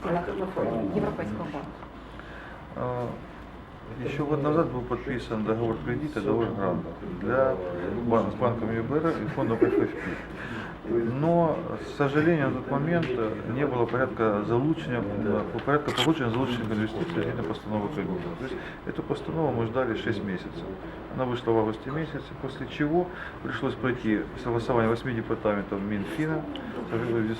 стінах Європейського банку? Еще год назад был подписан договор кредита, договор гранта для банка с банком ЮБР и фондом ФФП. Но, к сожалению, на тот момент э, не было порядка залучения, э, порядка получения залученных инвестиций згідно постановы кредита. То есть эту постанову мы ждали 6 месяцев. Она вышла в августе месяце, после чего пришлось пройти согласование 8 департаментов Минфина,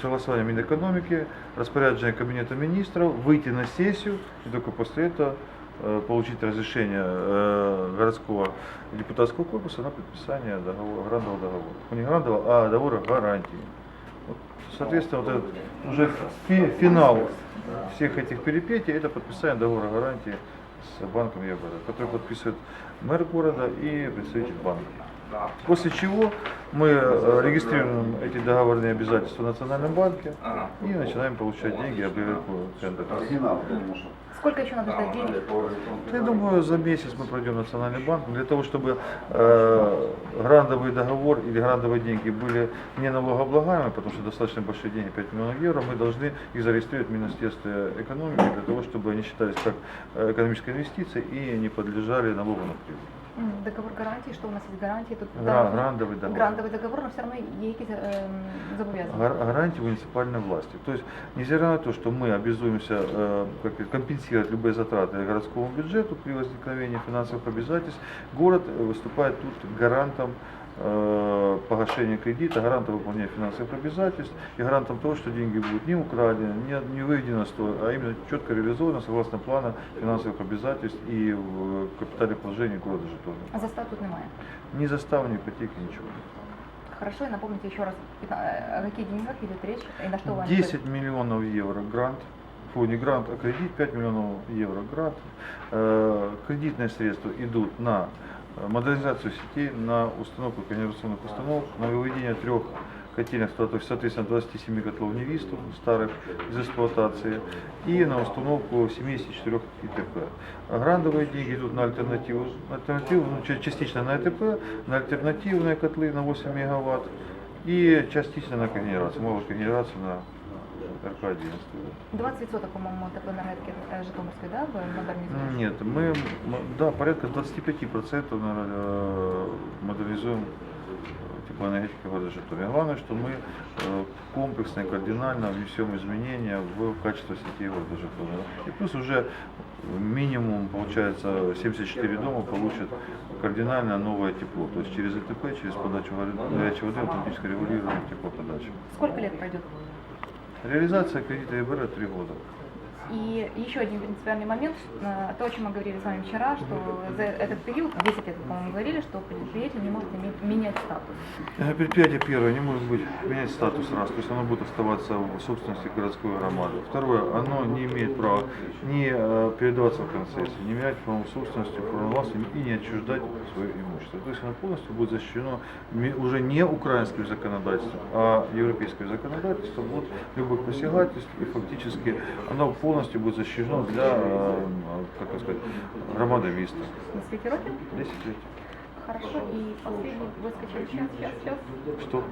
согласование Минэкономики, распоряджение Кабинета министров, выйти на сессию и только после этого э, получить разрешение э, городского депутатского корпуса на подписание договора, грантового договора. Ну, Не грантового, а договора гарантии. Соответственно, вот этот уже фи- финал всех этих перипетий это подписание договора гарантии с банком ЕБР, который подписывает мэр города и представитель банка. После чего мы э, регистрируем эти договорные обязательства в Национальном банке и начинаем получать деньги, объявляем тендер. Сколько еще надо ждать денег? Я думаю, за месяц мы пройдем в Национальный банк для того, чтобы э, грантовый договор или грантовые деньги были не налогооблагаемы, потому что достаточно большие деньги, 5 миллионов евро, мы должны их зарегистрировать в Министерстве экономики для того, чтобы они считались как э, экономическая инвестиция и не подлежали налогу на прибыль М, Договор гарантії, що у нас є гарантії? Тут Гра- договор- грантовий договор. Грантовий договор, але все одно є якісь ем, зобов'язання. Гар- гарантии муниципальной власти. То есть, невзирая на то, что мы обязуемся э, как это, компенсировать любые затраты городскому бюджету при возникновении финансовых обязательств, город э, выступает тут гарантом э, погашения кредита, гарантом выполнения финансовых обязательств и гарантом того, что деньги будут не украдены, не, не выведены а именно четко реализованы согласно плана финансовых обязательств и в капитале вложений города Житомира. А застав тут немає. Ни застава, ни ипотеки, ничего. Хорошо, и напомните еще раз, о каких деньгах идет речь и на что вы 10 миллионов евро грант, фу, не грант, а кредит, 5 миллионов евро грант. Э, Кредитные средства идут на э, модернизацию сетей, на установку канализационных установок, на выведение трех котельных, то есть, соответственно, 27 котлов невисту старых из эксплуатации и на установку 74 ИТП. А Грантовые деньги идут на альтернативу, на альтернативу ну, ча- частично на ИТП, на альтернативные котлы на 8 мегаватт и частично на когенерацию, малую когенерацию на РК-11. 20%, по-моему, теплоэнергетики э, Житомирской, да, вы модернизуете? Нет, мы, да, порядка 25% наверное, э, модернизуем э, теплоэнергетику города Житомира. Главное, что мы комплексно и кардинально внесем изменения в качество сетей города Житомира. И плюс уже минимум, получается, 74 дома получат кардинально новое тепло. То есть через ЭТП, через подачу горя- горячей воды, автоматически регулируем теплоподачу. Сколько лет пройдет? Реализация кредита ЕБР 3 года. И еще один принципиальный момент, э, то, о чем мы говорили с вами вчера, что за этот период, 10 лет, по-моему, говорили, что предприятие не может иметь, менять статус. Э, Предприятие первое не может быть менять статус раз, то есть оно будет оставаться в собственности городской громады. Второе, оно не имеет права не э, передаваться в концессии, не менять право собственности, право власти и не отчуждать свое имущество. То есть оно полностью будет защищено уже не украинским законодательством, а европейским законодательством от любых посягательств и фактически оно полностью будет защищено для, как это сказать, громады места. На свете років? 10 лет. Хорошо. И последний выскочил сейчас, сейчас, сейчас. Что?